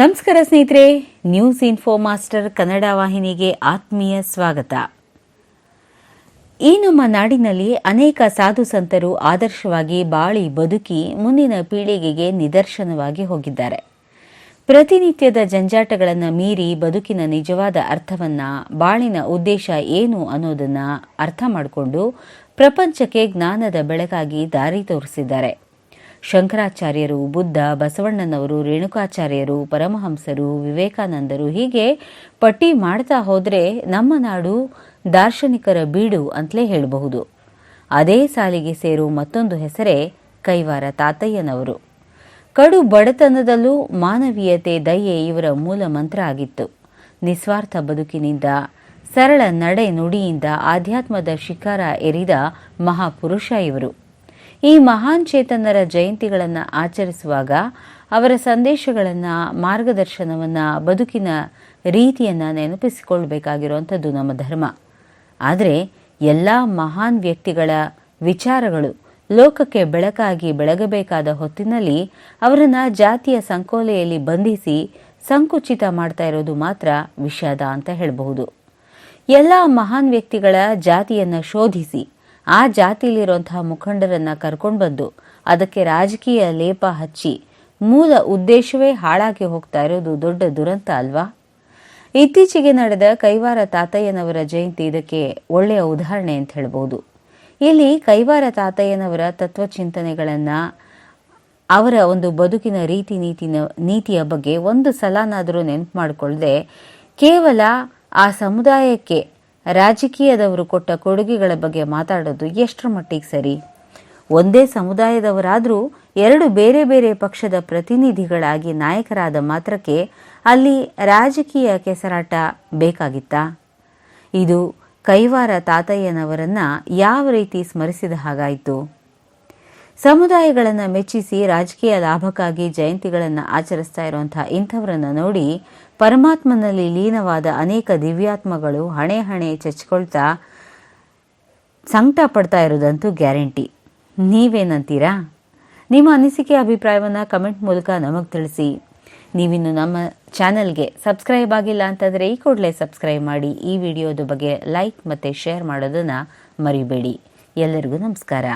ನಮಸ್ಕಾರ ಸ್ನೇಹಿತರೆ news info master Kannada ವಾಹಿನಿಗೆ ಆತ್ಮೀಯ ಸ್ವಾಗತ. ಈ ನಮ್ಮ ನಾಡಿನಲ್ಲಿ ಅನೇಕ ಸಾಧು ಸಂತರು ಆದರ್ಶವಾಗಿ ಬಾಳಿ ಬದುಕಿ ಮುಂದಿನ ಪೀಳಿಗೆಗೆ ನಿದರ್ಶನವಾಗಿ ಹೋಗಿದ್ದಾರೆ. ಪ್ರತಿನಿತ್ಯದ ಜಂಜಾಟಗಳನ್ನು ಮೀರಿ ಬದುಕಿನ ನಿಜವಾದ ಅರ್ಥವನ್ನ, ಬಾಳಿನ ಉದ್ದೇಶ ಏನು ಅನ್ನೋದನ್ನು ಅರ್ಥ ಮಾಡಿಕೊಂಡು ಪ್ರಪಂಚಕ್ಕೆ ಜ್ಞಾನದ ಬೆಳಕಾಗಿ ದಾರಿ ತೋರಿಸಿದ್ದಾರೆ. ಶಂಕರಾಚಾರ್ಯರು, ಬುದ್ಧ, ಬಸವಣ್ಣನವರು, ರೇಣುಕಾಚಾರ್ಯರು, ಪರಮಹಂಸರು, ವಿವೇಕಾನಂದರು ಹೀಗೆ ಪಟ್ಟಿ ಮಾಡ್ತಾ ಹೋದರೆ ನಮ್ಮ ನಾಡು ದಾರ್ಶನಿಕರ ಬೀಡು ಅಂತಲೇ ಹೇಳಬಹುದು. ಅದೇ ಸಾಲಿಗೆ ಸೇರು ಮತ್ತೊಂದು ಹೆಸರೇ ಕೈವಾರ ತಾತಯ್ಯನವರು. ಕಡು ಬಡತನದಲ್ಲೂ ಮಾನವೀಯತೆ, ದಯೆ ಇವರ ಮೂಲ ಮಂತ್ರ ಆಗಿತ್ತು. ನಿಸ್ವಾರ್ಥ ಬದುಕಿನಿಂದ, ಸರಳ ನಡೆ ನುಡಿಯಿಂದ ಆಧ್ಯಾತ್ಮದ ಶಿಖರ ಎರಿದ ಮಹಾಪುರುಷ ಇವರು. ಈ ಮಹಾನ್ ಚೇತನರ ಜಯಂತಿಗಳನ್ನು ಆಚರಿಸುವಾಗ ಅವರ ಸಂದೇಶಗಳನ್ನು, ಮಾರ್ಗದರ್ಶನವನ್ನು, ಬದುಕಿನ ರೀತಿಯನ್ನು ನೆನಪಿಸಿಕೊಳ್ಬೇಕಾಗಿರುವಂಥದ್ದು ನಮ್ಮ ಧರ್ಮ. ಆದರೆ ಎಲ್ಲ ಮಹಾನ್ ವ್ಯಕ್ತಿಗಳ ವಿಚಾರಗಳು ಲೋಕಕ್ಕೆ ಬೆಳಕಾಗಿ ಬೆಳಗಬೇಕಾದ ಹೊತ್ತಿನಲ್ಲಿ ಅವರನ್ನು ಜಾತಿಯ ಸಂಕೋಲೆಯಲ್ಲಿ ಬಂಧಿಸಿ ಸಂಕುಚಿತ ಮಾಡ್ತಾ ಇರೋದು ಮಾತ್ರ ವಿಷಾದ ಅಂತ ಹೇಳಬಹುದು. ಎಲ್ಲ ಮಹಾನ್ ವ್ಯಕ್ತಿಗಳ ಜಾತಿಯನ್ನು ಶೋಧಿಸಿ ಆ ಜಾತಿಯಲ್ಲಿರುವಂತಹ ಮುಖಂಡರನ್ನ ಕರ್ಕೊಂಡು ಬಂದು ಅದಕ್ಕೆ ರಾಜಕೀಯ ಲೇಪ ಹಚ್ಚಿ ಮೂಲ ಉದ್ದೇಶವೇ ಹಾಳಾಗಿ ಹೋಗ್ತಾ ಇರೋದು ದೊಡ್ಡ ದುರಂತ ಅಲ್ವಾ? ಇತ್ತೀಚೆಗೆ ನಡೆದ ಕೈವಾರ ತಾತಯ್ಯನವರ ಜಯಂತಿ ಇದಕ್ಕೆ ಒಳ್ಳೆಯ ಉದಾಹರಣೆ ಅಂತ ಹೇಳ್ಬೋದು. ಇಲ್ಲಿ ಕೈವಾರ ತಾತಯ್ಯನವರ ತತ್ವಚಿಂತನೆಗಳನ್ನು ಅವರ ಒಂದು ಬದುಕಿನ ರೀತಿ ನೀತಿನ ನೀತಿಯ ಬಗ್ಗೆ ಒಂದು ಸಲನಾದರೂ ನೆನಪು ಮಾಡಿಕೊಳ್ಳದೆ ಕೇವಲ ಆ ಸಮುದಾಯಕ್ಕೆ ರಾಜಕೀಯದವರು ಕೊಟ್ಟ ಕೊಡುಗೆಗಳ ಬಗ್ಗೆ ಮಾತಾಡೋದು ಎಷ್ಟರ ಮಟ್ಟಿಗೆ ಸರಿ? ಒಂದೇ ಸಮುದಾಯದವರಾದರೂ ಎರಡು ಬೇರೆ ಬೇರೆ ಪಕ್ಷದ ಪ್ರತಿನಿಧಿಗಳಾಗಿ ನಾಯಕರಾದ ಮಾತ್ರಕ್ಕೆ ಅಲ್ಲಿ ರಾಜಕೀಯ ಕೆಸರಾಟ ಬೇಕಾಗಿತ್ತಾ? ಇದು ಕೈವಾರ ತಾತಯ್ಯನವರನ್ನ ಯಾವ ರೀತಿ ಸ್ಮರಿಸಿದ ಹಾಗಾಯಿತು? ಸಮುದಾಯಗಳನ್ನು ಮೆಚ್ಚಿಸಿ ರಾಜಕೀಯ ಲಾಭಕ್ಕಾಗಿ ಜಯಂತಿಗಳನ್ನು ಆಚರಿಸ್ತಾ ಇರುವಂತಹ ಇಂಥವರನ್ನು ನೋಡಿ ಪರಮಾತ್ಮನಲ್ಲಿ ಲೀನವಾದ ಅನೇಕ ದಿವ್ಯಾತ್ಮಗಳು ಹಣೆ ಹಣೆ ಚಚ್ಕೊಳ್ತಾ ಸಂಕಟ ಪಡ್ತಾ ಇರೋದಂತೂ ಗ್ಯಾರಂಟಿ. ನೀವೇನಂತೀರಾ? ನಿಮ್ಮ ಅನಿಸಿಕೆ, ಅಭಿಪ್ರಾಯವನ್ನು ಕಮೆಂಟ್ ಮೂಲಕ ನಮಗೆ ತಿಳಿಸಿ. ನೀವಿನ್ನು ನಮ್ಮ ಚಾನಲ್ಗೆ ಸಬ್ಸ್ಕ್ರೈಬ್ ಆಗಿಲ್ಲ ಅಂತಂದರೆ ಈ ಕೂಡಲೇ ಸಬ್ಸ್ಕ್ರೈಬ್ ಮಾಡಿ. ಈ ವಿಡಿಯೋದ ಬಗ್ಗೆ ಲೈಕ್ ಮತ್ತು ಶೇರ್ ಮಾಡೋದನ್ನು ಮರಿಬೇಡಿ. ಎಲ್ಲರಿಗೂ ನಮಸ್ಕಾರ.